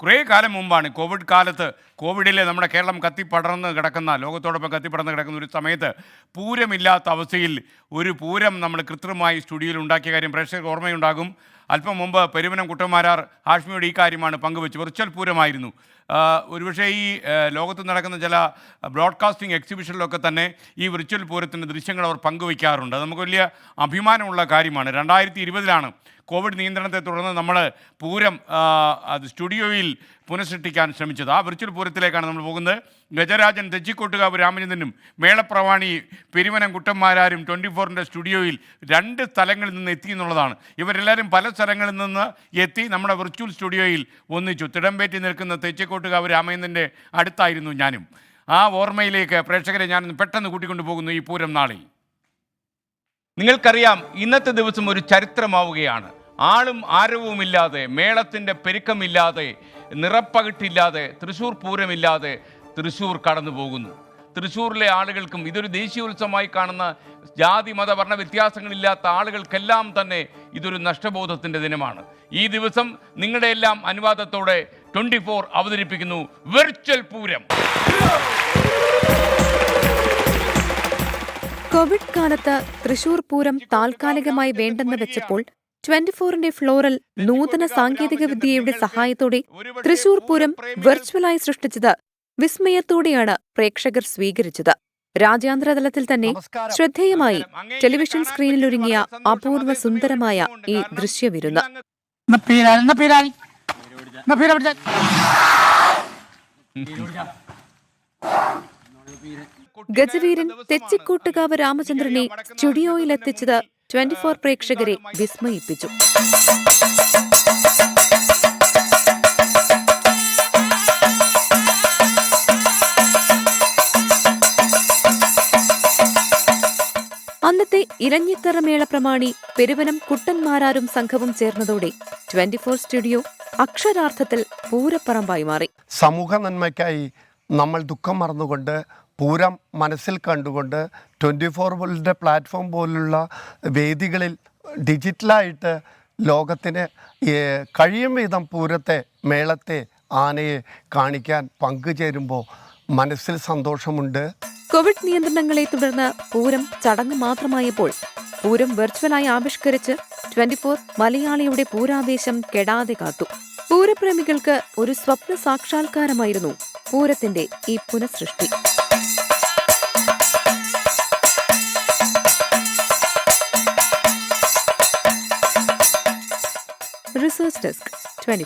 കുറേ കാലം മുമ്പാണ് കോവിഡ് കാലത്ത് കോവിഡിൽ നമ്മുടെ കേരളം കത്തിപ്പടർന്ന് കിടക്കുന്ന ലോകത്തോടൊപ്പം കത്തിപ്പടർന്ന് കിടക്കുന്ന ഒരു സമയത്ത് പൂരമില്ലാത്ത അവസ്ഥയിൽ ഒരു പൂരം നമ്മൾ കൃത്രിമമായി സ്റ്റുഡിയോയിൽ ഉണ്ടാക്കിയ കാര്യം പ്രേക്ഷകർക്ക് ഓർമ്മയുണ്ടാകും. അല്പം മുമ്പ് പെരുവനം കുട്ടന്മാരാർ ഹാഷ്മിയോട് ഈ കാര്യമാണ് പങ്കുവെച്ച് വെർച്വൽ പൂരമായിരുന്നു. ഒരുപക്ഷെ ഈ ലോകത്ത് നടക്കുന്ന ചില ബ്രോഡ്കാസ്റ്റിംഗ് എക്സിബിഷനിലൊക്കെ തന്നെ ഈ വിർച്വൽ പൂരത്തിന്റെ ദൃശ്യങ്ങൾ അവർ പങ്കുവയ്ക്കാറുണ്ട് നമുക്ക് വലിയ അഭിമാനമുള്ള കാര്യമാണ്. രണ്ടായിരത്തി ഇരുപതിലാണ് കോവിഡ് നിയന്ത്രണത്തെ തുടർന്ന് നമ്മൾ പൂരം അത് സ്റ്റുഡിയോയിൽ പുനഃസൃഷ്ടിക്കാൻ ശ്രമിച്ചത്. ആ വിർച്വൽ പൂരത്തിലേക്കാണ് നമ്മൾ പോകുന്നത്. ഗജരാജൻ തെച്ചിക്കോട്ടുകാവ് രാമചന്ദ്രനും മേളപ്രവാണി പെരുവനം കുട്ടന്മാരാരും ട്വന്റി ഫോറിന്റെ സ്റ്റുഡിയോയിൽ രണ്ട് സ്ഥലങ്ങളിൽ നിന്ന് എത്തി എന്നുള്ളതാണ്. ഇവരെല്ലാവരും പല സ്ഥലങ്ങളിൽ നിന്ന് എത്തി നമ്മുടെ വിർച്വൽ സ്റ്റുഡിയോയിൽ ഒന്നിച്ചു. തിടമ്പേറ്റി നിൽക്കുന്ന തെച്ചിക്കോട്ടുകാവ് രാമേന്ദ്രന്റെ അടുത്തായിരുന്നു ഞാനും. ആ ഓർമ്മയിലേക്ക് പ്രേക്ഷകരെ ഞാൻ പെട്ടെന്ന് കൂട്ടിക്കൊണ്ടു പോകുന്നു ഈ പൂരം നാളിൽ. നിങ്ങൾക്കറിയാം ഇന്നത്തെ ദിവസം ഒരു ചരിത്രമാവുകയാണ്. ആളും ആരവുമില്ലാതെ മേളത്തിന്റെ പെരുക്കമില്ലാതെ നിറപ്പകിട്ടില്ലാതെ തൃശ്ശൂർ പൂരമില്ലാതെ തൃശ്ശൂർ കടന്നു പോകുന്നു തൃശ്ശൂരിലെ ആളുകൾക്കും ഇതൊരു ദേശീയോത്സവമായി കാണുന്ന ജാതി മത വർണ വ്യത്യാസങ്ങളില്ലാത്ത ആളുകൾക്കെല്ലാം തന്നെ ഇതൊരു നഷ്ടബോധത്തിന്റെ ദിനമാണ്. ഈ ദിവസം നിങ്ങളുടെ എല്ലാം അനുവാദത്തോടെ ട്വന്റി ഫോർ അവതരിപ്പിക്കുന്നു വെർച്വൽ പൂരം. കോവിഡ് കാലത്ത് തൃശൂർ പൂരം താൽക്കാലികമായി വേണ്ടെന്ന് വെച്ചപ്പോൾ ട്വന്റി ഫോറിന്റെ ഫ്ലോറൽ നൂതന സാങ്കേതിക വിദ്യയുടെ സഹായത്തോടെ തൃശൂർ പൂരം വെർച്വലായി സൃഷ്ടിച്ചത് വിസ്മയത്തോടെയാണ് പ്രേക്ഷകർ സ്വീകരിച്ചത്. രാജ്യാന്തര തലത്തിൽ തന്നെ ശ്രദ്ധേയമായി ടെലിവിഷൻ സ്ക്രീനിൽ സ്ക്രീനിലൊരുങ്ങിയ അപൂർവ സുന്ദരമായ ഈ ദൃശ്യവിരുന്ന്. ഗജവീരൻ തെച്ചിക്കോട്ടുകാവ് രാമചന്ദ്രനെ സ്റ്റുഡിയോയിലെത്തിച്ചത് ട്വന്റി ഫോർ പ്രേക്ഷകരെ വിസ്മയിപ്പിച്ചു. അന്നത്തെ ഇലഞ്ഞിത്തറ മേള പ്രമാണി പെരുവനം കുട്ടന്മാരാരും സംഘവും ചേർന്നതോടെ ട്വന്റി ഫോർ സ്റ്റുഡിയോ അക്ഷരാർത്ഥത്തിൽ പൂരപ്പറമ്പായി മാറി. സമൂഹ നന്മയ്ക്കായി നമ്മൾ ദുഃഖം മറന്നുകൊണ്ട് പൂരം മനസ്സിൽ കണ്ടുകൊണ്ട് ട്വന്റി ഫോർ വേൾഡിന്റെ പ്ലാറ്റ്ഫോം പോലുള്ള വേദികളിൽ ഡിജിറ്റലായിട്ട് ലോകത്തിന് കഴിയും വിധം പൂരത്തെ മേളത്തെ ആനയെ കാണിക്കാൻ പങ്കുചേരുമ്പോൾ മനസ്സിൽ സന്തോഷമുണ്ട്. കോവിഡ് നിയന്ത്രണങ്ങളെ തുടർന്ന് പൂരം ചടങ്ങ് മാത്രമായപ്പോൾ പൂരം വെർച്വലായി ആവിഷ്കരിച്ച് ട്വന്റി ഫോർ മലയാളിയുടെ പൂരാവേശം കെടാതെ കാത്തു. പൂരപ്രേമികൾക്ക് ഒരു സ്വപ്ന സാക്ഷാത്കാരമായിരുന്നു പൂരത്തിന്റെ ഈ പുനഃസൃഷ്ടി. Research desk twenty